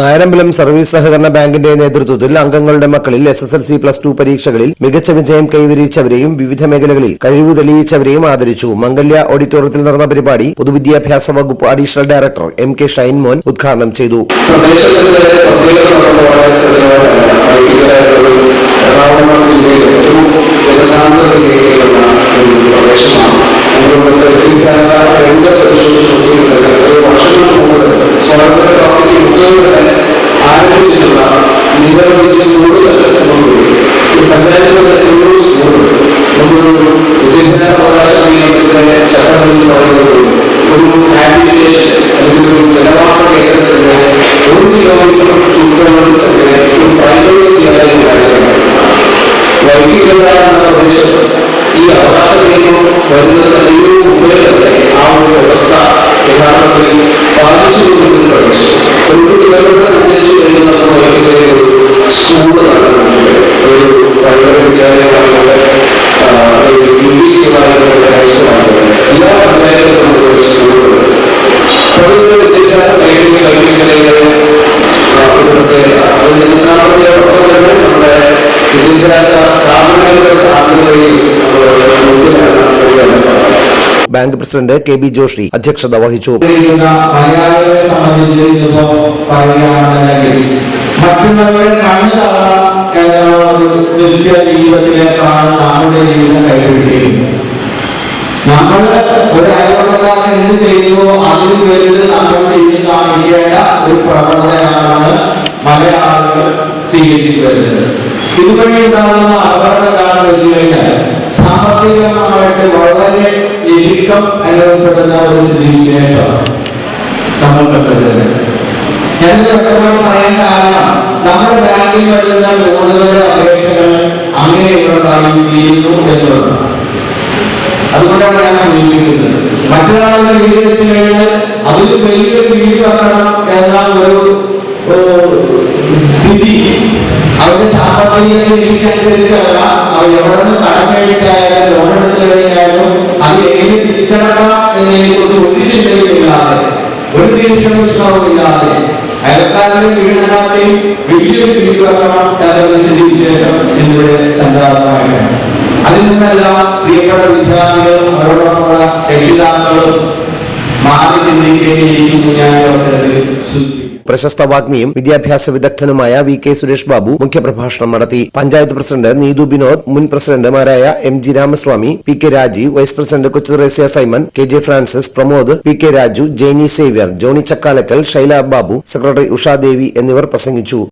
Nayarambalam service സഹകരണ ബാങ്കിന്റെ നേതൃത്വത്തിൽ അംഗങ്ങളുടെ മക്കളിൽ S S L C plus two പരീക്ഷകളിൽ മികച്ച വിജയം കൈവരിച്ചവരെയും വിവിധ മേഖലകളിൽ കഴിവ് തെളിയിച്ചവരെയും ആദരിച്ചു. മംഗല്യ ഓഡിറ്റോറിയത്തിൽ നടന്ന പരിപാടി പൊതുവിദ്യാഭ്യാസ വകുപ്പ് additional director M K Shinemon ഉദ്ഘാടനം ചെയ്തു. പ്രാപ്തിക്ക് മുന്നോട്ട് ആരംഭിച്ചിട്ടുള്ള നിരവധി സ്കൂളുകൾ നമുക്കുണ്ട് ഈ പഞ്ചായത്തുകളുടെ ഒരു സ്കൂളുകൾ ഒരു വിദ്യാഭ്യാസ അവകാശ നിയമത്തിന്റെ ചട്ടങ്ങളിൽ പറയുന്നത് ഒരു ഹാബിറ്റേഷൻ അല്ലെങ്കിൽ ഒരു ജനവാസ കേന്ദ്രത്തിന്റെ ഒരു കിലോമീറ്റർ ചുറ്റളവിൽ തന്നെ ഒരു പ്രൈമറി വിദ്യാലയം ഉണ്ടായിരുന്നു വൈകിട്ട എന്ന പ്രദേശത്ത് ഈ അവകാശ നിയമം വരുന്നത് അയ്യോ മുമ്പേ തന്നെ ആ ഒരു വ്യവസ്ഥ യഥാർത്ഥത്തിൽ പാലിച്ചു കൊണ്ടിരുന്ന പ്രദേശം ഒരു കിലോമീറ്റർ സഞ്ചരിച്ചു കഴിയുന്ന വൈകിട്ടയിൽ ഒരു സ്കൂള് നടക്കുന്നുണ്ട് ഒരു പ്രൈമറി വിദ്യാലയമായിട്ട് ഇംഗ്ലീഷ് സ്കൂളായിട്ട് ഹൈസ്കൂളായിട്ട് എല്ലാ പഞ്ചായത്തിലും നമുക്ക് സ്കൂളുകളുണ്ട് പൊതുവെ വിദ്യാഭ്യാസ മേഖലയിൽ കൽപ്പിക്കുന്നതിന് ഇവിടുത്തെ ജനസാമ്പത്തികോടൊപ്പം തന്നെ നമ്മുടെ വിദ്യാഭ്യാസ സ്ഥാപനങ്ങളുടെ സാധ്യതയിൽ മുമ്പിലാണ് bank president K B Joshi അധ്യക്ഷത വഹിച്ചു. നമ്മൾ ഒരു നമ്മൾ ഒരു മലയാളികൾ സ്വീകരിച്ചു വരുന്നത്. ഇതുവഴി ഉണ്ടാകുന്ന അപകടം കാരണം കഴിഞ്ഞാൽ സാമ്പത്തികമായിട്ട് വളരെ ഞെരുക്കം അനുഭവപ്പെടുന്ന ഒരു നമ്മൾ കണ്ടത് ഞാൻ വ്യക്തമായി പറയാൻ കാരണം നമ്മുടെ ബാങ്കിൽ വരുന്ന ലോണുകളുടെ അപേക്ഷകൾ അങ്ങനെയുള്ളതായി തീരുന്നു എന്നുള്ളതാണ്. അതുകൊണ്ടാണ് ഞാൻ സൂചിപ്പിക്കുന്നത്. മറ്റൊരാളുടെ വീട് വെച്ച് കഴിഞ്ഞാൽ അതിൽ വലിയ വീട് വെക്കണം എന്ന ഒരു സ്ഥിതി അവരുടെ സാമ്പത്തിക ശേഷിക്കനുസരിച്ചല്ല. അവർ എവിടെ നിന്ന് കടം മേടിച്ചായാലും ലോൺ എടുത്തു കഴിഞ്ഞാലും അത് എങ്ങനെ തിരിച്ചടക്കാം എന്നതിനെക്കുറിച്ച് ഒരു ചിന്തയുമില്ലാതെ ഒരു ഇല്ലാതെ അയൽക്കാരുടെ വീടിനാളെയും വലിയൊരു വീട് വെക്കണം എന്നൊരു സ്ഥിതിവിശേഷം ഇന്നിവിടെ സംജാതമായിട്ടുണ്ട് അതിൽ നിന്നെല്ലാം പ്രിയപ്പെട്ട വിദ്യാർത്ഥികളും അവരോടൊപ്പമുള്ള രക്ഷിതാക്കളും മാറി ചിന്തിക്കേണ്ടിയിരിക്കുന്നു ഞാൻ അവസരത്തിൽ പ്രശസ്ത വാഗ്മിയും വിദ്യാഭ്യാസ വിദഗ്ധനുമായ വി കെ സുരേഷ് ബാബു മുഖ്യപ്രഭാഷണം നടത്തി. പഞ്ചായത്ത് പ്രസിഡന്റ് നീതു ബിനോദ് മുൻ പ്രസിഡന്റുമാരായ M G Ramaswamy P K Rajeev vice president Kochuresya Simon K J Francis Pramod P K Raju Jainy Xavier Johny Chakkalakkal Shaila Babu secretary Ushadevi എന്നിവർ പ്രസംഗിച്ചു.